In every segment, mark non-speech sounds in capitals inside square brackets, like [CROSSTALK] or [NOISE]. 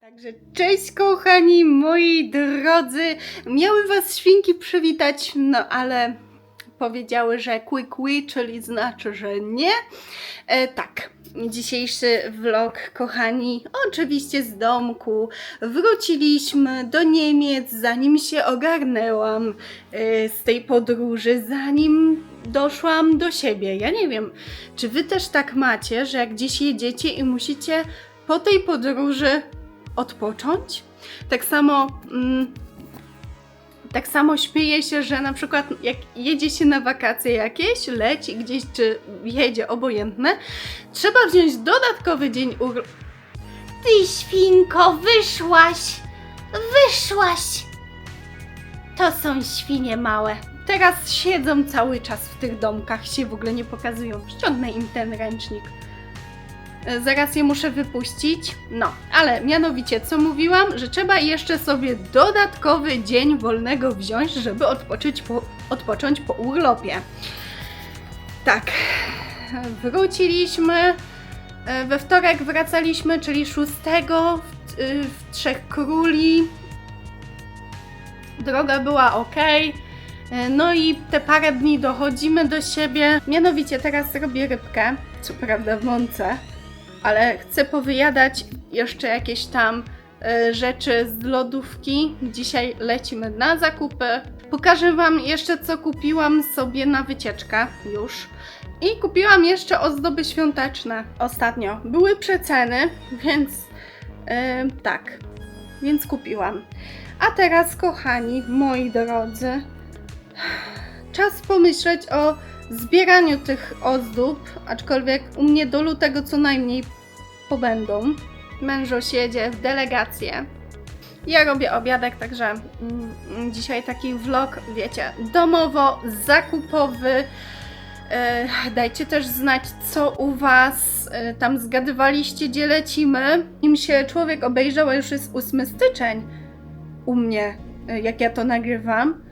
Także cześć kochani, moi drodzy. Miały was świnki przywitać, no ale powiedziały, że quick quick, czyli znaczy, że nie. E, tak, dzisiejszy vlog, kochani, oczywiście z domku. Wróciliśmy do Niemiec, zanim się ogarnęłam e, z tej podróży, zanim doszłam do siebie. Ja nie wiem, czy wy też tak macie, że jak gdzieś jedziecie i musicie po tej podróży odpocząć. Tak samo, mm, tak samo śmieję się, że na przykład jak jedzie się na wakacje jakieś, leci gdzieś czy jedzie, obojętne, trzeba wziąć dodatkowy dzień urlopu. Ty świnko, wyszłaś! Wyszłaś! To są świnie małe. Teraz siedzą cały czas w tych domkach, się w ogóle nie pokazują. Ściągnę im ten ręcznik. E, Zaraz je muszę wypuścić. No, ale mianowicie, co mówiłam, że trzeba jeszcze sobie dodatkowy dzień wolnego wziąć, żeby odpocząć po, odpocząć po urlopie. Tak, wróciliśmy. e, We wtorek wracaliśmy, czyli 6 w, y, w Trzech Króli. Droga była ok. No i te parę dni dochodzimy do siebie. Mianowicie teraz robię rybkę, co prawda w mące, ale chcę powyjadać jeszcze jakieś tam e, rzeczy z lodówki. Dzisiaj lecimy na zakupy. Pokażę Wam jeszcze, co kupiłam sobie na wycieczkę już. I kupiłam jeszcze ozdoby świąteczne ostatnio. Były przeceny, więc e, tak, więc kupiłam. A teraz, kochani, moi drodzy, czas pomyśleć o zbieraniu tych ozdób, aczkolwiek u mnie do lutego co najmniej pobędą. Mężuś jedzie w delegację. Ja robię obiadek, także mm, dzisiaj taki vlog, wiecie, domowo-zakupowy. E, dajcie też znać, co u Was e, tam zgadywaliście, gdzie lecimy. Nim się człowiek obejrzał, a już jest 8 styczeń u mnie, e, jak ja to nagrywam.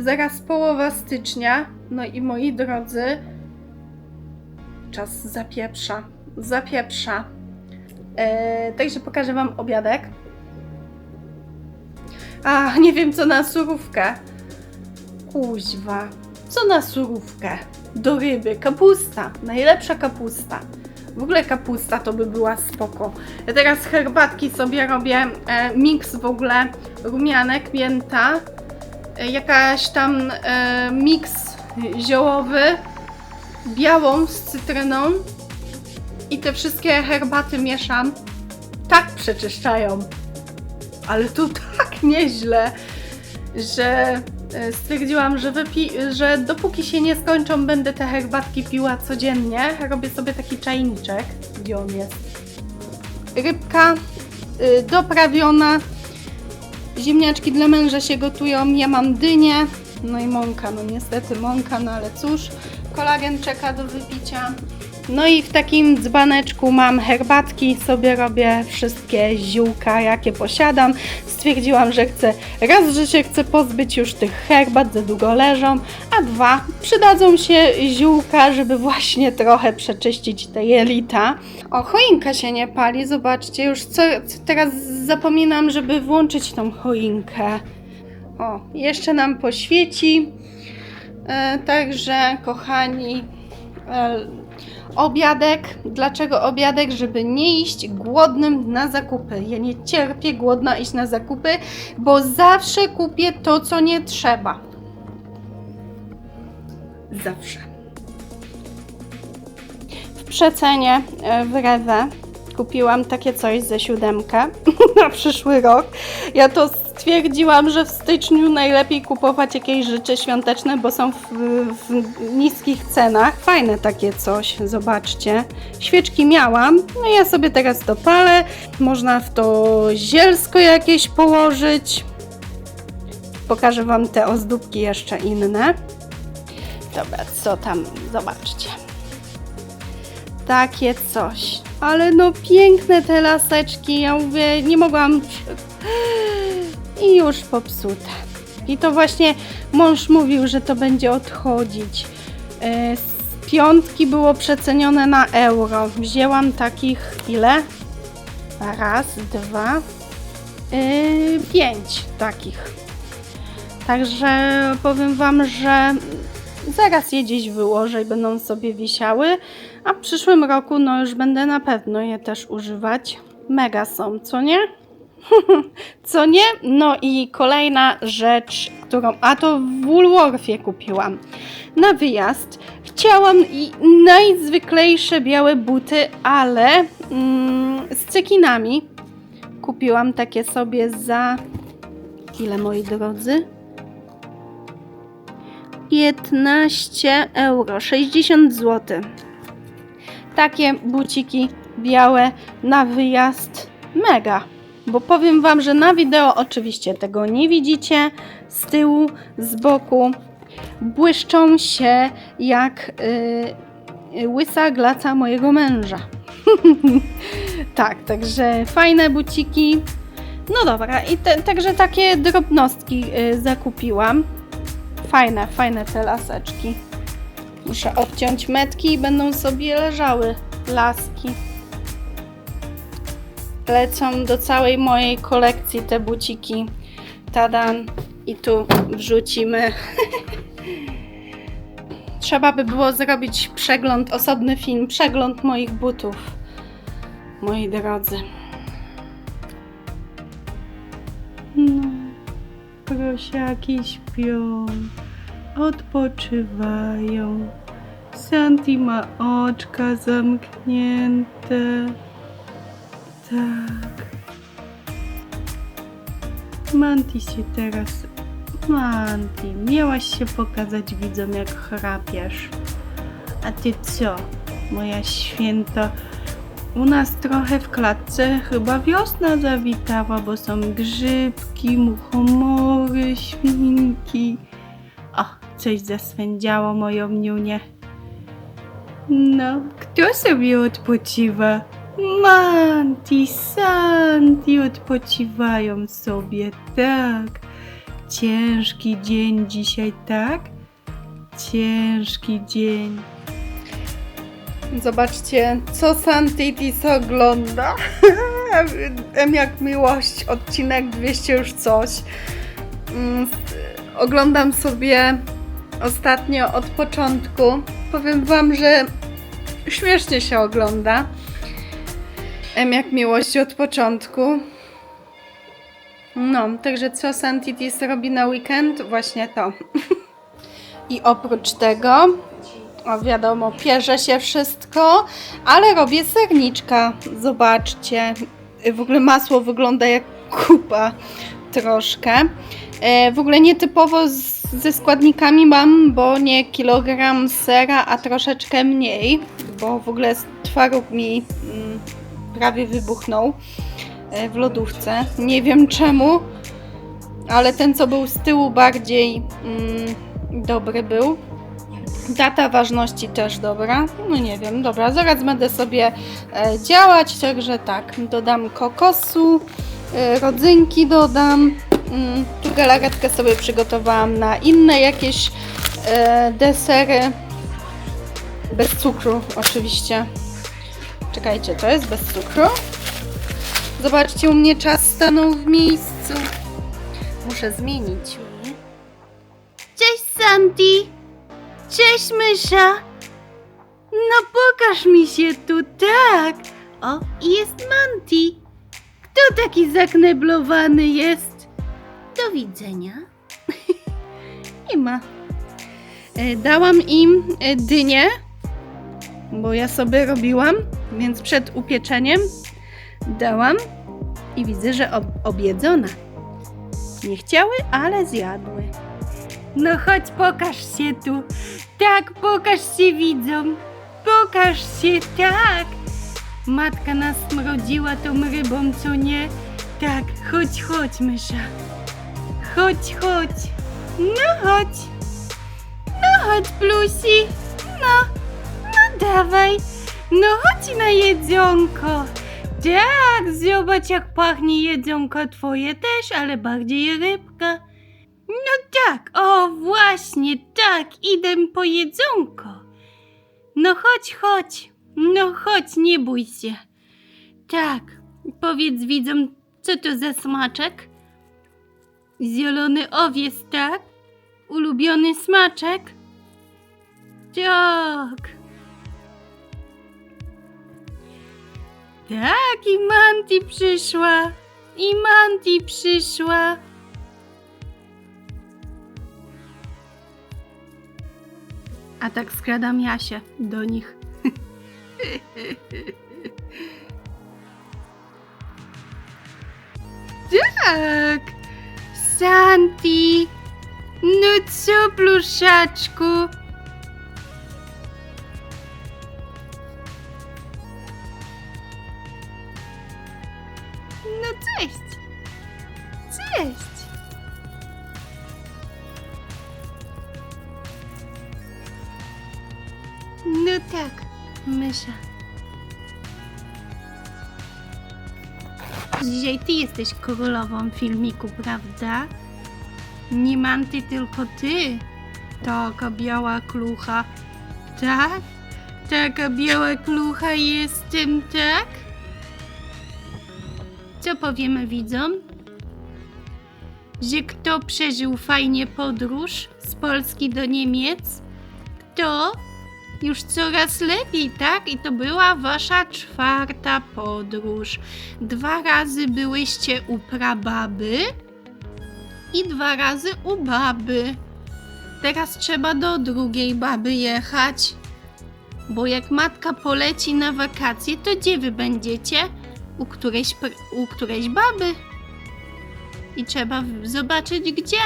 Zaraz połowa stycznia. No i moi drodzy, czas zapieprza. Zapieprza. E, także pokażę Wam obiadek. A, nie wiem co na surówkę. Kuźwa. Co na surówkę? Do ryby. Kapusta. Najlepsza kapusta. W ogóle kapusta to by była spoko. Ja teraz herbatki sobie robię. E, miks w ogóle rumianek, mięta. E, jakaś tam e, miks ziołowy. Białą z cytryną. I te wszystkie herbaty mieszam. Tak przeczyszczają. Ale tu [LAUGHS] tak nieźle, że e, stwierdziłam, że, wypi- że dopóki się nie skończą, będę te herbatki piła codziennie. Robię sobie taki czajniczek. Gdzie on jest? Rybka y, doprawiona. Ziemniaczki dla męża się gotują. Ja mam dynię. No i mąka. No niestety mąka, no ale cóż. Kolagen czeka do wypicia. No i w takim dzbaneczku mam herbatki, sobie robię wszystkie ziółka, jakie posiadam. Stwierdziłam, że chcę, raz, że się chcę pozbyć już tych herbat, za długo leżą, a dwa, przydadzą się ziółka, żeby właśnie trochę przeczyścić te jelita. O, choinka się nie pali, zobaczcie, już co, teraz zapominam, żeby włączyć tą choinkę. O, jeszcze nam poświeci. E, także, kochani, e, Obiadek. Dlaczego obiadek? Żeby nie iść głodnym na zakupy. Ja nie cierpię głodna iść na zakupy, bo zawsze kupię to, co nie trzeba. Zawsze. W przecenie e, w Rewe kupiłam takie coś ze siódemkę [LAUGHS] na przyszły rok. Ja to stwierdziłam, że w styczniu najlepiej kupować jakieś rzeczy świąteczne, bo są w, w niskich cenach. Fajne takie coś, zobaczcie. Świeczki miałam, no ja sobie teraz dopalę. Można w to zielsko jakieś położyć. Pokażę Wam te ozdóbki jeszcze inne. Dobra, co tam? Zobaczcie. Takie coś. Ale no piękne te laseczki. Ja mówię, nie mogłam. I już popsute. I to właśnie mąż mówił, że to będzie odchodzić. E, Z piątki było przecenione na euro. Wzięłam takich ile? Raz, dwa, yy, pięć takich. Także powiem Wam, że zaraz je gdzieś wyłożę i będą sobie wisiały, a w przyszłym roku no już będę na pewno je też używać. Mega są, co nie? [LAUGHS] co nie? No i kolejna rzecz, którą, a to w Woolworthie kupiłam na wyjazd. Chciałam i najzwyklejsze białe buty, ale mm, z cekinami. Kupiłam takie sobie za ile moi drodzy? 15 euro, 60 zł. Takie buciki białe na wyjazd mega. Bo powiem Wam, że na wideo oczywiście tego nie widzicie. Z tyłu, z boku błyszczą się jak yy, łysa glaca mojego męża. [LAUGHS] tak, także fajne buciki. No dobra, i te, także takie drobnostki yy, zakupiłam. Fajne, fajne te laseczki. Muszę odciąć metki i będą sobie leżały laski. Lecą do całej mojej kolekcji te buciki. Tadan. I tu wrzucimy. [LAUGHS] Trzeba by było zrobić przegląd, osobny film, przegląd moich butów. Moi drodzy. No, prosiaki śpią, odpoczywają. Santi ma oczka zamknięte. Tak. Manti się teraz. Manti, miałaś się pokazać widzom, jak chrapiesz. A ty co, moja święto? U nas trochę w klatce chyba wiosna zawitała, bo są grzybki, muchomory, świnki. O, coś zaswędziało moją niunię. No, kto sobie odpoczywa? Manti, Santi odpoczywają sobie, tak. Ciężki dzień dzisiaj, tak? Ciężki dzień. Zobaczcie, co Santitis ogląda. [LAUGHS] M jak miłość, odcinek 200 już coś. Mm, Oglądam sobie ostatnio od początku. Powiem Wam, że śmiesznie się ogląda. M jak miłość od początku. No, także co Santitis robi na weekend? Właśnie to. [LAUGHS] I oprócz tego, o wiadomo, pierze się wszystko, ale robię serniczka. Zobaczcie. W ogóle masło wygląda jak kupa troszkę. E, W ogóle nietypowo z, ze składnikami mam, bo nie kilogram sera, a troszeczkę mniej, bo w ogóle twaróg mi mm, prawie wybuchnął e, w lodówce. Nie wiem czemu, ale ten co był z tyłu bardziej mm, dobry był. Data ważności też dobra. No nie wiem, dobra, zaraz będę sobie e, działać, także tak, dodam kokosu, e, rodzynki dodam. Mm, tu galaretkę sobie przygotowałam na inne jakieś desery. Bez cukru oczywiście. Czekajcie, to jest bez cukru. Zobaczcie, u mnie czas stanął w miejscu. Muszę zmienić. Cześć Santi! Cześć mysza! No pokaż mi się tu, tak! O, i jest Manti! Kto taki zakneblowany jest? Do widzenia. [LAUGHS] Nie ma. E, Dałam im e, dynię, bo ja sobie robiłam, więc przed upieczeniem dałam i widzę, że ob objedzona. Nie chciały, ale zjadły. No chodź, pokaż się tu. Tak, pokaż się widzom. Pokaż się, tak. Matka nas mrodziła tą rybą, co nie? Tak, chodź, chodź, mysza. Chodź, chodź. No chodź. No chodź, Plusi. No, dawaj. No chodź na jedzonko. Tak, zobacz jak pachnie jedzonko twoje też, ale bardziej rybka. No tak, o właśnie, tak, idę po jedzonko. No chodź, chodź, no chodź, nie bój się. Tak, powiedz widzom, co to za smaczek? Zielony owiec, tak? Ulubiony smaczek? Tak. Tak, i Manti przyszła. I Manti przyszła. A tak skradam Jasię do nich. [LAUGHS] tak. Santi. No co, pluszaczku? No cześć. Cześć. No tak, mysza. Dzisiaj ty jesteś królową filmiku, prawda? Nie manty, tylko ty. Taka biała klucha. Tak? Taka biała klucha jestem, tak? Co powiemy widzom? Że kto przeżył fajnie podróż z Polski do Niemiec? Kto? Już coraz lepiej, tak? I to była wasza czwarta podróż. Dwa razy byłyście u prababy i dwa razy u baby. Teraz trzeba do drugiej baby jechać. Bo jak matka poleci na wakacje, to gdzie wy będziecie? U którejś, u którejś baby. I trzeba zobaczyć gdzie.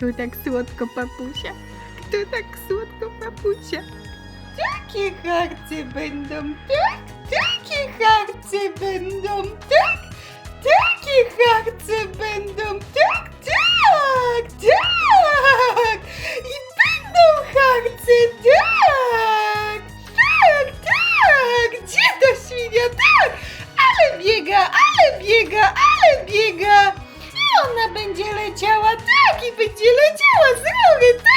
Tu tak słodko, papusia. Tu tak słodko, papusia. Takie harce będą, tak? Takie harce będą, tak? Takie harce będą, tak? Tak, tak! I będą harce, tak! Tak, tak! Gdzie ta świnia? Tak! Ale biega, ale biega, ale biega! I ona będzie leciała, tak! I będzie leciała z góry, tak!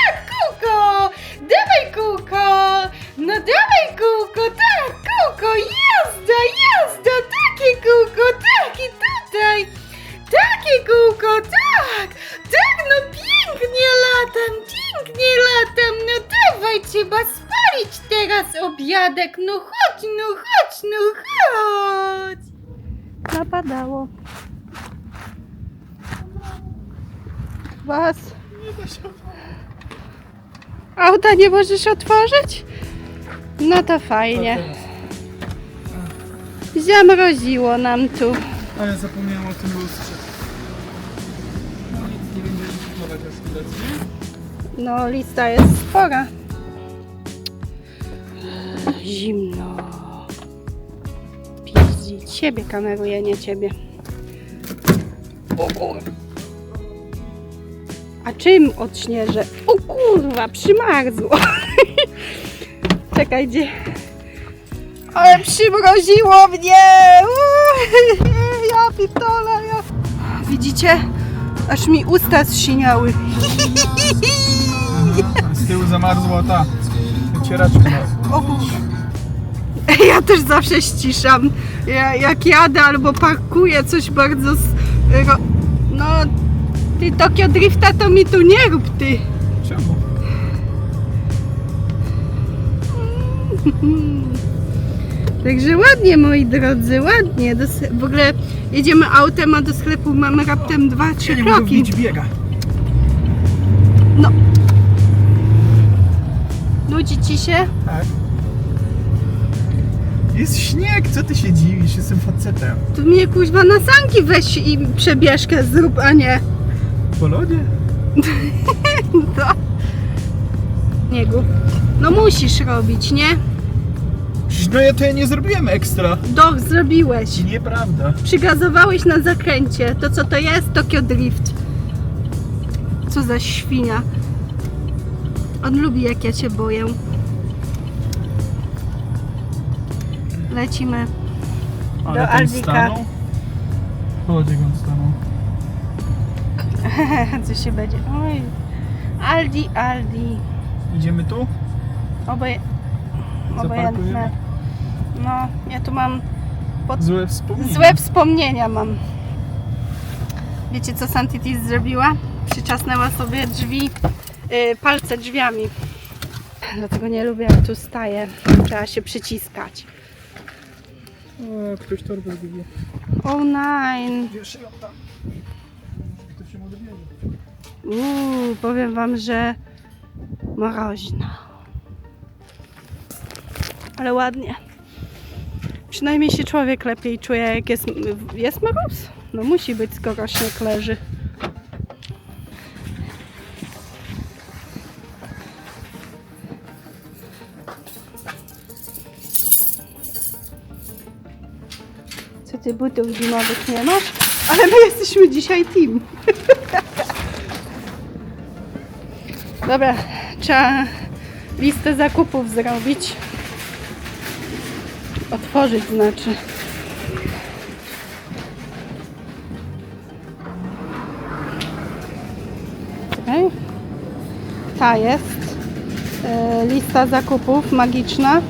Auta nie możesz otworzyć? No to fajnie. Zamroziło nam tu. A ja zapomniałem o tym lustrze. No nic, nie będziemy kupować aż nie? No, lista jest spora. Zimno. Pizdzić. Ciebie kameruję, nie ciebie. O kur... A czym odśnieżę? O kurwa, przymarzło. [LAUGHS] Czekaj, gdzie... Ale przymroziło mnie! Uuu, Ja pitole, ja... Widzicie? Aż mi usta zsiniały. [LAUGHS] Z tyłu zamarzła ta wycieraczka. O Boże. Ja też zawsze ściszam. Ja, jak jadę albo parkuję coś bardzo. No, ty Tokio Drifta to mi tu nie rób, ty. Czemu? [LAUGHS] Także ładnie, moi drodzy, ładnie. Do, w ogóle jedziemy autem, a do sklepu mamy raptem 2-3 Ja nie mogę kroki. wbić biega. No. Nudzi ci się? Tak. Jest śnieg, co ty się dziwisz? Jestem facetem. Tu mnie kuźwa na sanki weź i przebieżkę zrób, a nie. Po lodzie? [LAUGHS] No. Niegu. No musisz robić, nie? Przecież no ja to ja nie zrobiłem ekstra. Doch, zrobiłeś. Nieprawda. Przygazowałeś na zakręcie. To co to jest? Tokio Drift. Co za świnia. On lubi jak ja cię boję. Lecimy. Ale Do ten Aldika. stanął? Chodź, jak on stanął. [LAUGHS] Co się będzie? Oj. Aldi, Aldi. Idziemy tu? Zaparkujemy? Obojętne. No, ja tu mam pod... Złe wspomnienia. złe wspomnienia mam. Wiecie co Santitis zrobiła? Przyczasnęła sobie drzwi, y, palce drzwiami. Dlatego nie lubię jak tu staję. Trzeba się przyciskać. O, ktoś torbę zgubił. Oh nine. Wiesz, tam. Uuu, powiem wam, że mroźno. Ale ładnie. Przynajmniej się człowiek lepiej czuje, jak jest, jest mróz. No musi być, skoro śnieg leży. Co ty butów zimowych nie masz? Ale my jesteśmy dzisiaj team. Dobra, trzeba listę zakupów zrobić. Otworzyć znaczy. Czekaj. Ta jest. E, lista zakupów magiczna.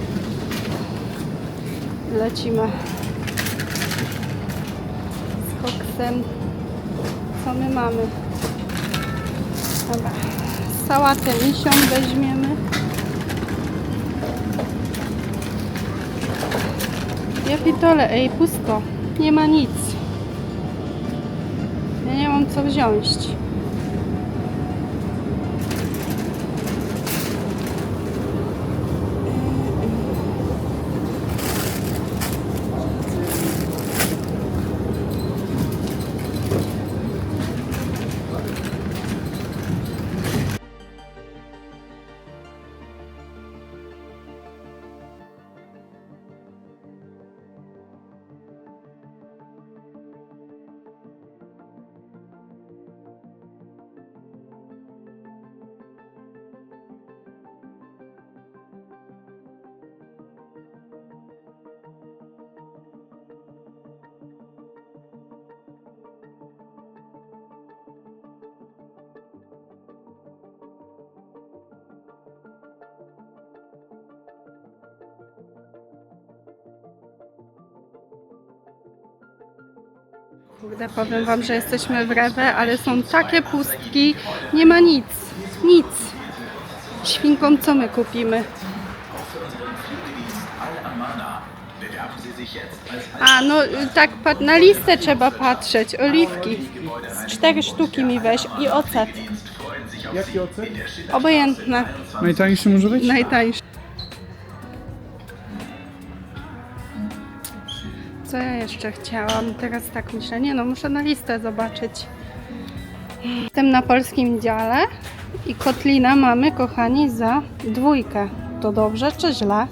Lecimy. Z koksem. Co my mamy? Dobra. Sałatę misią weźmiemy. Ja pitole, ej, pusto. Nie ma nic. Ja nie mam co wziąć. Kurde, powiem wam, że jesteśmy w Rewe, ale są takie pustki. Nie ma nic. Nic. Świnkom co my kupimy? A, no tak na listę trzeba patrzeć. Oliwki. Z cztery sztuki mi weź i ocet. Jaki ocet? Obojętne. Najtańszy może być? Najtańszy. Co ja jeszcze chciałam? Teraz tak myślę. Nie no, muszę na listę zobaczyć. Jestem na polskim dziale i kotlina mamy, kochani, za dwójkę. To dobrze czy źle?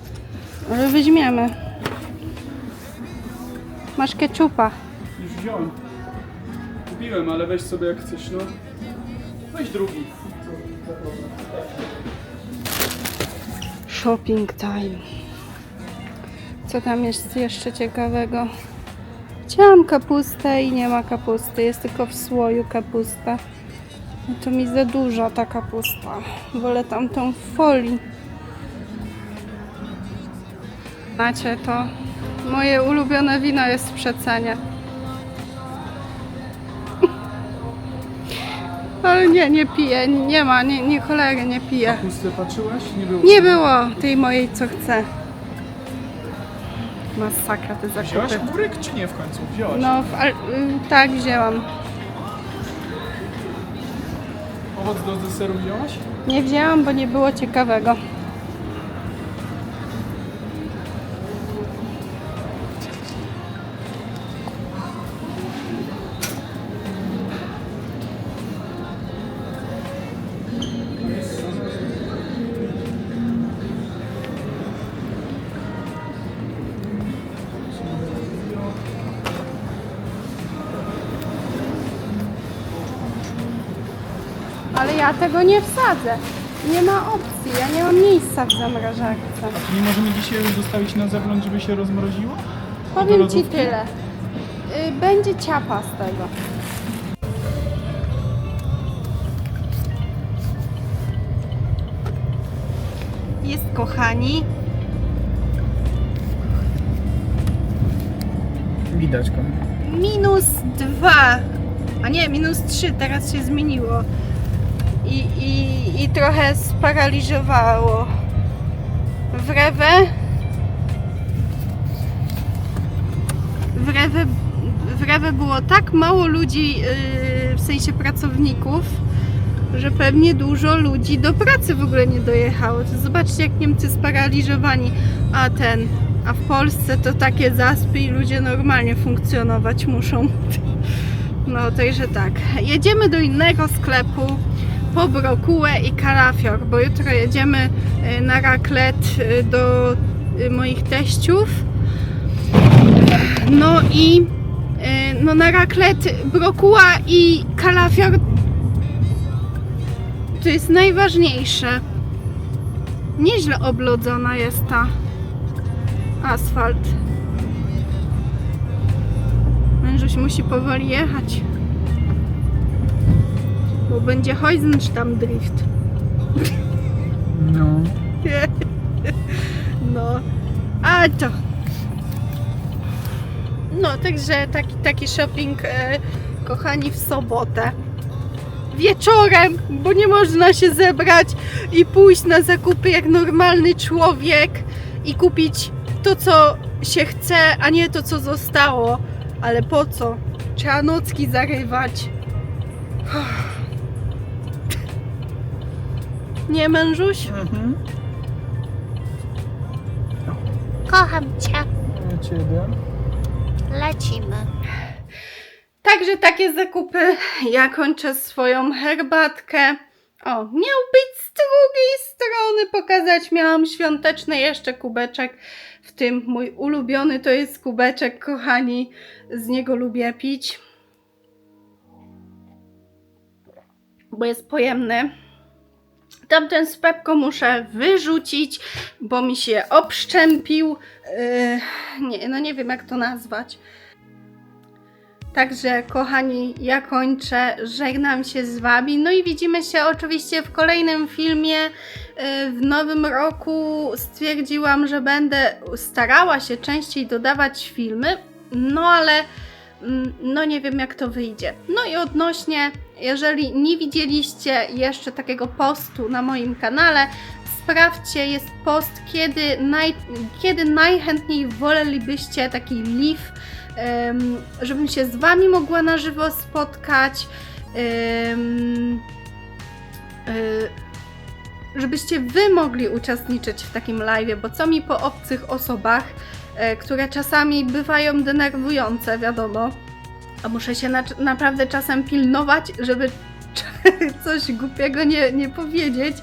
Ale weźmiemy. Masz keczupa. Już wziąłem. Kupiłem, ale weź sobie jak chcesz, no. Weź drugi. Shopping time. Co tam jest jeszcze ciekawego? Chciałam kapustę i nie ma kapusty. Jest tylko w słoju kapusta. No to mi za duża ta kapusta. Wolę tamtą w folii. Macie to. Moje ulubione wino jest w przecenie. [LAUGHS] Ale nie, nie piję. Nie ma, nie, nie cholery, nie piję. Pustę patrzyłaś? Nie było. Nie było tej mojej, co chcę. Masakra te Wzięłaś zakupy. ogórek czy nie w końcu? No, w, al, y, tak wzięłam. Owoc do deseru wzięłaś? Nie wzięłam, bo nie było ciekawego. Ja tego nie wsadzę. Nie ma opcji, ja nie mam miejsca w zamrażarce. Nie możemy dzisiaj już zostawić na zewnątrz, żeby się rozmroziło? Powiem ci tyle. Y, Będzie ciapa z tego. Jest kochani. Widać go. Minus dwa. A nie, minus trzy, teraz się zmieniło. I, i, i trochę sparaliżowało. W rewę. W rewę, w rewę było tak mało ludzi, yy, w sensie pracowników, że pewnie dużo ludzi do pracy w ogóle nie dojechało. Zobaczcie, jak Niemcy sparaliżowani. A ten, a w Polsce to takie zaspy i ludzie normalnie funkcjonować muszą. No, także tak. Jedziemy do innego sklepu po brokułę i kalafior, bo jutro jedziemy y, na raclet y, do y, moich teściów. No i no na raclet brokuła i kalafior to jest najważniejsze. Nieźle oblodzona jest ta asfalt. Mężuś musi powoli jechać. Bo będzie tam drift. No. [LAUGHS] No. A to. No, także taki, taki shopping, e, kochani, w sobotę. Wieczorem, bo nie można się zebrać i pójść na zakupy jak normalny człowiek i kupić to, co się chce, a nie to, co zostało. Ale po co? Trzeba nocki zarywać. Nie, mężuś? Mhm. Kocham cię. Ja ciebie. Lecimy. Także takie zakupy. Ja kończę swoją herbatkę. O, miał być z drugiej strony pokazać. Miałam świąteczny jeszcze kubeczek. W tym mój ulubiony to jest kubeczek, kochani. Z niego lubię pić. Bo jest pojemny. Tamten z Pepką muszę wyrzucić, bo mi się obszczępił. Yy, nie, no nie wiem jak to nazwać. Także, kochani, ja kończę. Żegnam się z Wami. No i widzimy się oczywiście w kolejnym filmie. Yy, W nowym roku stwierdziłam, że będę starała się częściej dodawać filmy, no ale no nie wiem jak to wyjdzie. No i odnośnie, jeżeli nie widzieliście jeszcze takiego postu na moim kanale, sprawdźcie, jest post, kiedy, naj, kiedy najchętniej wolelibyście taki live em, żebym się z Wami mogła na żywo spotkać, y, żebyście Wy mogli uczestniczyć w takim live, bo co mi po obcych osobach, które czasami bywają denerwujące, wiadomo, a muszę się na, naprawdę czasem pilnować, żeby [LAUGHS] coś głupiego nie, nie powiedzieć.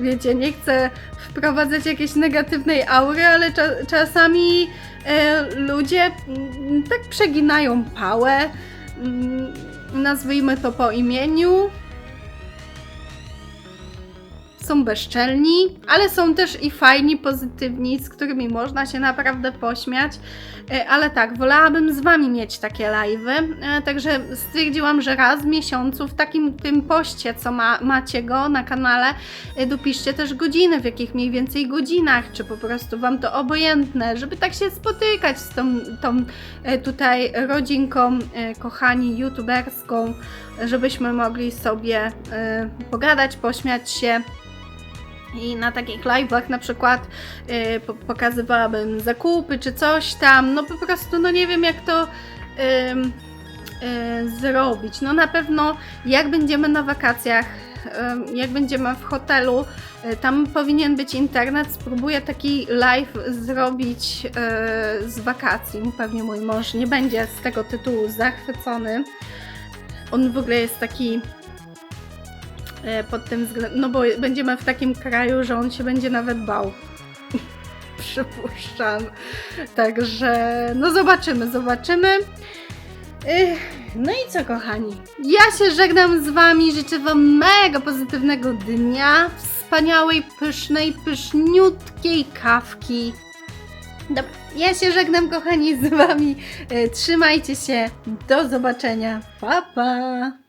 Wiecie, nie chcę wprowadzać jakiejś negatywnej aury, ale cza, czasami e, ludzie mm, tak przeginają pałę, mm, nazwijmy to po imieniu. Są bezczelni, ale są też i fajni, pozytywni, z którymi można się naprawdę pośmiać. E, Ale tak, wolałabym z Wami mieć takie live'y, e, także stwierdziłam, że raz w miesiącu w takim tym poście, co ma, macie go na kanale, e, dopiszcie też godziny, w jakich mniej więcej godzinach, czy po prostu Wam to obojętne, żeby tak się spotykać z tą, tą tutaj rodzinką, kochani, youtuberską, żebyśmy mogli sobie e, pogadać, pośmiać się. I na takich live'ach na przykład y, po- pokazywałabym zakupy czy coś tam. No po prostu, no nie wiem jak to ym, y, zrobić. No na pewno jak będziemy na wakacjach, ym, jak będziemy w hotelu, y, tam powinien być internet. Spróbuję taki live zrobić y, z wakacji. Pewnie mój mąż nie będzie z tego tytułu zachwycony. On w ogóle jest taki pod tym względem, no bo będziemy w takim kraju, że on się będzie nawet bał. [LAUGHS] Przypuszczam. Także, no zobaczymy, zobaczymy. No i co, kochani? Ja się żegnam z Wami, życzę Wam mega pozytywnego dnia, wspaniałej, pysznej, pyszniutkiej kawki Dobra, ja się żegnam kochani z wami. E, Trzymajcie się. Do zobaczenia. Pa pa.